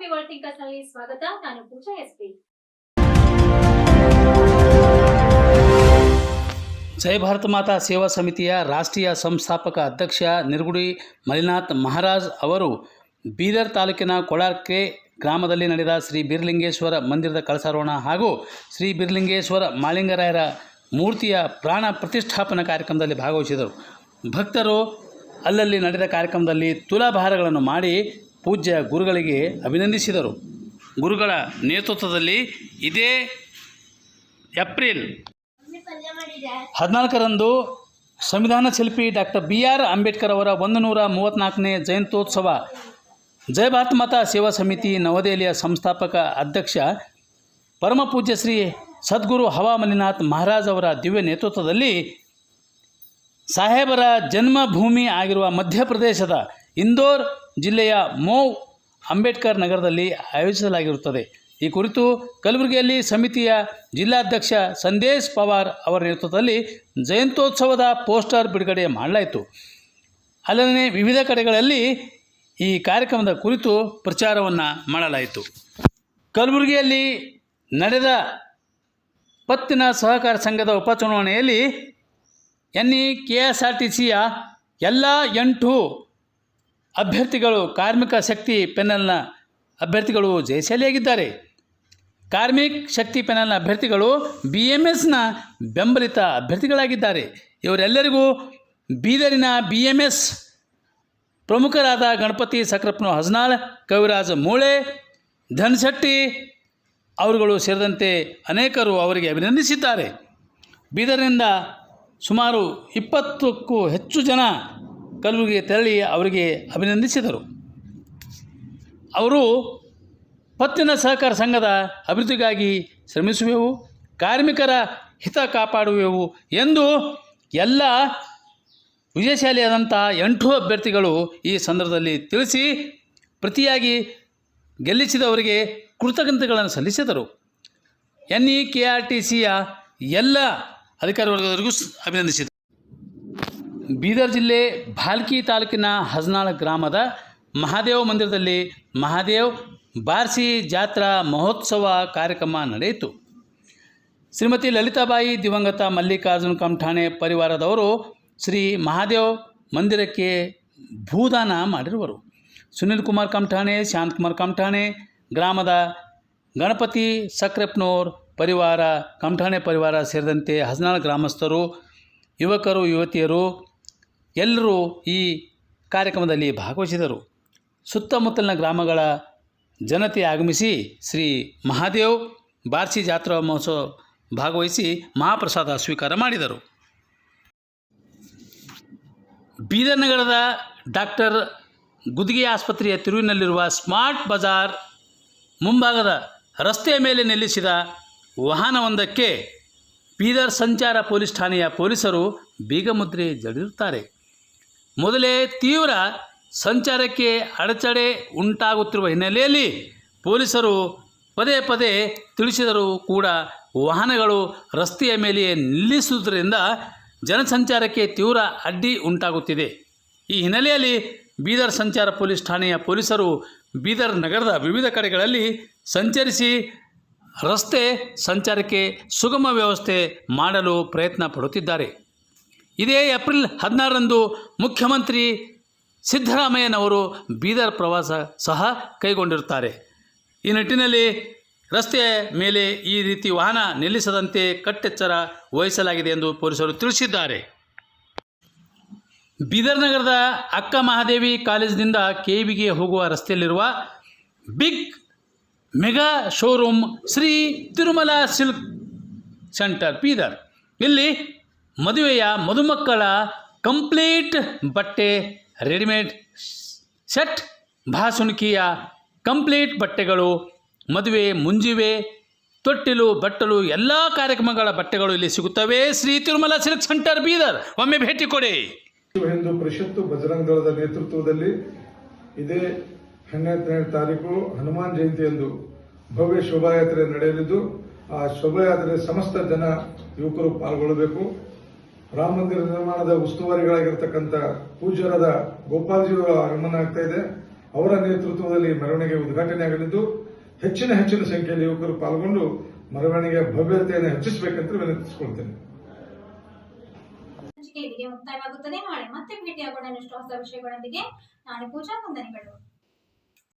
ಭೂಮಿ ಸ್ವಾಗತ. ನಾನು ಪೂಜಾ ಎಸ್ಪಿ. ಜಯ ಭಾರತ ಮಾತಾ ಸೇವಾ ಸಮಿತಿಯ ರಾಷ್ಟ್ರೀಯ ಸಂಸ್ಥಾಪಕ ಅಧ್ಯಕ್ಷ ನಿರ್ಗುಡಿ ಮಲಿನಾಥ್ ಮಹಾರಾಜ್ ಅವರು ಬೀದರ್ ತಾಲೂಕಿನ ಕೊಳಾರ್ಕೆ ಗ್ರಾಮದಲ್ಲಿ ನಡೆದ ಶ್ರೀ ಬಿರ್ಲಿಂಗೇಶ್ವರ ಮಂದಿರದ ಕಳಸಾರೋಹಣ ಹಾಗೂ ಶ್ರೀ ಬಿರ್ಲಿಂಗೇಶ್ವರ ಮಾಳಿಂಗರಾಯರ ಮೂರ್ತಿಯ ಪ್ರಾಣ ಪ್ರತಿಷ್ಠಾಪನಾ ಕಾರ್ಯಕ್ರಮದಲ್ಲಿ ಭಾಗವಹಿಸಿದರು. ಭಕ್ತರು ಅಲ್ಲಲ್ಲಿ ನಡೆದ ಕಾರ್ಯಕ್ರಮದಲ್ಲಿ ತುಲಾಭಾರಗಳನ್ನು ಮಾಡಿ ಪೂಜ್ಯ ಗುರುಗಳಿಗೆ ಅಭಿನಂದಿಸಿದರು. ಗುರುಗಳ ನೇತೃತ್ವದಲ್ಲಿ ಇದೇ ಏಪ್ರಿಲ್ ಹದಿನಾಲ್ಕರಂದು ಸಂವಿಧಾನ ಶಿಲ್ಪಿ ಡಾಕ್ಟರ್ ಬಿ ಆರ್ ಅಂಬೇಡ್ಕರ್ ಅವರ ಒಂದು ನೂರ ಮೂವತ್ತ್ನಾಲ್ಕನೇ ಜಯಂತ್ಯೋತ್ಸವ ಜಯ ಭಾರತ ಮಾತಾ ಸೇವಾ ಸಮಿತಿ ನವದೆಹಲಿಯ ಸಂಸ್ಥಾಪಕ ಅಧ್ಯಕ್ಷ ಪರಮ ಪೂಜ್ಯ ಶ್ರೀ ಸದ್ಗುರು ಹವಾಮಲಿನಾಥ್ ಮಹಾರಾಜ್ ಅವರ ದಿವ್ಯ ನೇತೃತ್ವದಲ್ಲಿ ಸಾಹೇಬರ ಜನ್ಮಭೂಮಿ ಆಗಿರುವ ಮಧ್ಯಪ್ರದೇಶದ ಇಂದೋರ್ ಜಿಲ್ಲೆಯ ಮೋವ್ ಅಂಬೇಡ್ಕರ್ ನಗರದಲ್ಲಿ ಆಯೋಜಿಸಲಾಗಿರುತ್ತದೆ. ಈ ಕುರಿತು ಕಲಬುರಗಿಯಲ್ಲಿ ಸಮಿತಿಯ ಜಿಲ್ಲಾಧ್ಯಕ್ಷ ಸಂದೇಶ್ ಪವಾರ್ ಅವರ ನೇತೃತ್ವದಲ್ಲಿ ಜಯಂತ್ಯೋತ್ಸವದ ಪೋಸ್ಟರ್ ಬಿಡುಗಡೆ ಮಾಡಲಾಯಿತು. ಅಲ್ಲದೆ ವಿವಿಧ ಕಡೆಗಳಲ್ಲಿ ಈ ಕಾರ್ಯಕ್ರಮದ ಕುರಿತು ಪ್ರಚಾರವನ್ನು ಮಾಡಲಾಯಿತು. ಕಲಬುರಗಿಯಲ್ಲಿ ನಡೆದ ಪತ್ತಿನ ಸಹಕಾರ ಸಂಘದ ಉಪಚುನಾವಣೆಯಲ್ಲಿ N E K S R T ಸಿಯ ಎಲ್ಲ ಎಂಟು ಅಭ್ಯರ್ಥಿಗಳು ಕಾರ್ಮಿಕ ಶಕ್ತಿ ಪೆನಲ್ನ ಅಭ್ಯರ್ಥಿಗಳು ಜಯಶಾಲಿಯಾಗಿದ್ದಾರೆ. ಕಾರ್ಮಿಕ್ ಶಕ್ತಿ ಪೆನಲ್ನ ಅಭ್ಯರ್ಥಿಗಳು ಬಿ ಎಂ ಎಸ್ನ ಬೆಂಬಲಿತ ಅಭ್ಯರ್ಥಿಗಳಾಗಿದ್ದಾರೆ. ಇವರೆಲ್ಲರಿಗೂ ಬೀದರಿನ ಬಿ ಎಂ ಎಸ್ ಪ್ರಮುಖರಾದ ಗಣಪತಿ ಸಕ್ರಪ್ಪನ ಹಜನಾಳ್ ಕವಿರಾಜ ಮೂಳೆ, ಧನ್ಶೆಟ್ಟಿ ಅವರುಗಳು ಸೇರಿದಂತೆ ಅನೇಕರು ಅವರಿಗೆ ಅಭಿನಂದಿಸಿದ್ದಾರೆ. ಬೀದರ್ನಿಂದ ಸುಮಾರು ಇಪ್ಪತ್ತಕ್ಕೂ ಹೆಚ್ಚು ಜನ ಕಲಬುರಗಿಗೆ ತೆರಳಿ ಅವರಿಗೆ ಅಭಿನಂದಿಸಿದರು. ಅವರು ಪತ್ತಿನ ಸಹಕಾರ ಸಂಘದ ಅಭಿವೃದ್ಧಿಗಾಗಿ ಶ್ರಮಿಸುವೆವು, ಕಾರ್ಮಿಕರ ಹಿತ ಕಾಪಾಡುವೆವು ಎಂದು ಎಲ್ಲ ವಿಜಯಶಾಲಿಯಾದಂಥ ಎಂಟು ಅಭ್ಯರ್ಥಿಗಳು ಈ ಸಂದರ್ಭದಲ್ಲಿ ತಿಳಿಸಿ ಪ್ರತಿಯಾಗಿ ಗೆಲ್ಲಿಸಿದವರಿಗೆ ಕೃತಜ್ಞತೆಗಳನ್ನು ಸಲ್ಲಿಸಿದರು. N E K R T ಸಿಯ ಎಲ್ಲ ಅಧಿಕಾರಿ ವರ್ಗದವರಿಗೂ ಸ್- ಅಭಿನಂದಿಸಿದರು. ಬೀದರ್ ಜಿಲ್ಲೆ ಭಾಲ್ಕಿ ತಾಲೂಕಿನ ಹಜ್ನಾಳ ಗ್ರಾಮದ ಮಹಾದೇವ ಮಂದಿರದಲ್ಲಿ ಮಹಾದೇವ್ ಬಾರ್ಸಿ ಜಾತ್ರಾ ಮಹೋತ್ಸವ ಕಾರ್ಯಕ್ರಮ ನಡೆಯಿತು. ಶ್ರೀಮತಿ ಲಲಿತಾಬಾಯಿ ದಿವಂಗತ ಮಲ್ಲಿಕಾರ್ಜುನ ಕಂಠಾಣೆ ಪರಿವಾರದವರು ಶ್ರೀ ಮಹಾದೇವ್ ಮಂದಿರಕ್ಕೆ ಭೂದಾನ ಮಾಡಿರುವರು. ಸುನಿಲ್ ಕುಮಾರ್ ಕಂಠಾಣೆ ಶಾಂತಕುಮಾರ್ ಕಂಠಾಣೆ ಗ್ರಾಮದ ಗಣಪತಿ ಸಕ್ರೆಪ್ನೋರ್ ಪರಿವಾರ ಕಂಠಾಣೆ ಪರಿವಾರ ಸೇರಿದಂತೆ ಹದಿನಾಲ್ಕು ಗ್ರಾಮಸ್ಥರು, ಯುವಕರು, ಯುವತಿಯರು ಎಲ್ಲರೂ ಈ ಕಾರ್ಯಕ್ರಮದಲ್ಲಿ ಭಾಗವಹಿಸಿದರು. ಸುತ್ತಮುತ್ತಲಿನ ಗ್ರಾಮಗಳ ಜನತೆ ಆಗಮಿಸಿ ಶ್ರೀ ಮಹಾದೇವ್ ಬಾರ್ಸಿ ಜಾತ್ರಾ ಮಹೋತ್ಸವ ಭಾಗವಹಿಸಿ ಮಹಾಪ್ರಸಾದ ಸ್ವೀಕಾರ ಮಾಡಿದರು. ಬೀದರ್ ನಗರದ ಡಾಕ್ಟರ್ ಗುದಿಗೆ ಆಸ್ಪತ್ರೆಯ ತಿರುವಿನಲ್ಲಿರುವ ಸ್ಮಾರ್ಟ್ ಬಜಾರ್ ಮುಂಭಾಗದ ರಸ್ತೆಯ ಮೇಲೆ ನಿಲ್ಲಿಸಿದ ವಾಹನವೊಂದಕ್ಕೆ ಬೀದರ್ ಸಂಚಾರ ಪೊಲೀಸ್ ಠಾಣೆಯ ಪೊಲೀಸರು ಬೀಗಮುದ್ರೆ ಜಡಿರುತ್ತಾರೆ. ಮೊದಲೇ ತೀವ್ರ ಸಂಚಾರಕ್ಕೆ ಅಡಚಣೆ ಉಂಟಾಗುತ್ತಿರುವ ಹಿನ್ನೆಲೆಯಲ್ಲಿ ಪೊಲೀಸರು ಪದೇ ಪದೇ ತಿಳಿಸಿದರೂ ಕೂಡ ವಾಹನಗಳು ರಸ್ತೆಯ ಮೇಲೆಯೇ ನಿಲ್ಲಿಸುವುದರಿಂದ ಜನಸಂಚಾರಕ್ಕೆ ತೀವ್ರ ಅಡ್ಡಿ ಉಂಟಾಗುತ್ತಿದೆ. ಈ ಹಿನ್ನೆಲೆಯಲ್ಲಿ ಬೀದರ್ ಸಂಚಾರ ಪೊಲೀಸ್ ಠಾಣೆಯ ಪೊಲೀಸರು ಬೀದರ್ ನಗರದ ವಿವಿಧ ಕಡೆಗಳಲ್ಲಿ ಸಂಚರಿಸಿ ರಸ್ತೆ ಸಂಚಾರಕ್ಕೆ ಸುಗಮ ವ್ಯವಸ್ಥೆ ಮಾಡಲು ಪ್ರಯತ್ನ ಪಡುತ್ತಿದ್ದಾರೆ. ಇದೇ ಏಪ್ರಿಲ್ ಹದಿನಾರರಂದು ಮುಖ್ಯಮಂತ್ರಿ ಸಿದ್ದರಾಮಯ್ಯನವರು ಬೀದರ್ ಪ್ರವಾಸ ಸಹ ಕೈಗೊಂಡಿರುತ್ತಾರೆ. ಈ ನಿಟ್ಟಿನಲ್ಲಿ ರಸ್ತೆಯ ಮೇಲೆ ಈ ರೀತಿ ವಾಹನ ನಿಲ್ಲಿಸದಂತೆ ಕಟ್ಟೆಚ್ಚರ ವಹಿಸಲಾಗಿದೆ ಎಂದು ಪೊಲೀಸರು ತಿಳಿಸಿದ್ದಾರೆ. ಬೀದರ್ ನಗರದ ಅಕ್ಕ ಮಹಾದೇವಿ ಕಾಲೇಜಿನಿಂದ ಕೆ ಬಿಗೆ ಹೋಗುವ ರಸ್ತೆಯಲ್ಲಿರುವ big mega showroom Shri Tirumala silk centre Bidar. ಇಲ್ಲಿ ಮದುವೆಯ ಮದುಮಕ್ಕಳ ಕಂಪ್ಲೀಟ್ ಬಟ್ಟೆ ರೆಡಿಮೇಡ್ ಸೆಟ್ ಭಾಸುಣಿಕೆಯ ಕಂಪ್ಲೀಟ್ ಬಟ್ಟೆಗಳು, ಮದುವೆ, ಮುಂಜಿವೆ, ತೊಟ್ಟಿಲು, ಬಟ್ಟಲು, ಎಲ್ಲ ಕಾರ್ಯಕ್ರಮಗಳ ಬಟ್ಟೆಗಳು ಇಲ್ಲಿ ಸಿಗುತ್ತವೆ. Shri Tirumala silk centre, Bidar. ಒಮ್ಮೆ ಭೇಟಿ ಕೊಡಿ. ಹಿಂದೂ ಪರಿಷತ್ತು ಬಜರಂಗ ದಳದ ನೇತೃತ್ವದಲ್ಲಿ ಇದೇ ಹನ್ನೆರಡನೇ ತಾರೀಕು ಹನುಮಾನ್ ಜಯಂತಿಯಂದು ಭವ್ಯ ಶೋಭಾಯಾತ್ರೆ ನಡೆಯಲಿದ್ದು, ಆ ಶೋಭಾಯಾತ್ರೆ ಸಮಸ್ತ ಜನ ಯುವಕರು ಪಾಲ್ಗೊಳ್ಳಬೇಕು. ರಾಮ ಮಂದಿರ ನಿರ್ಮಾಣದ ಉಸ್ತುವಾರಿಗಳಾಗಿರ್ತಕ್ಕಂಥ ಪೂಜಾರದ ಗೋಪಾಲ್ಜಿಯವರ ಆಗಮನ ಆಗ್ತಾ ಇದೆ. ಅವರ ನೇತೃತ್ವದಲ್ಲಿ ಮೆರವಣಿಗೆ ಉದ್ಘಾಟನೆ ಆಗಲಿದ್ದು, ಹೆಚ್ಚಿನ ಹೆಚ್ಚಿನ ಸಂಖ್ಯೆಯಲ್ಲಿ ಯುವಕರು ಪಾಲ್ಗೊಂಡು ಮೆರವಣಿಗೆ ಭವ್ಯತೆಯನ್ನು ಹೆಚ್ಚಿಸಬೇಕಂತ ವಿನಂತಿಸಿಕೊಳ್ತೇನೆ. ಮುಕ್ತಾಯವಾಗುತ್ತದೆ. ನಾಳೆ ಮತ್ತೆ ಭೇಟಿಯಾಗೋಣ. ಹೊಸ ವಿಷಯಗಳೊಂದಿಗೆ ನಾನು ಪೂಜಾ ವಂದನೆಗಳು.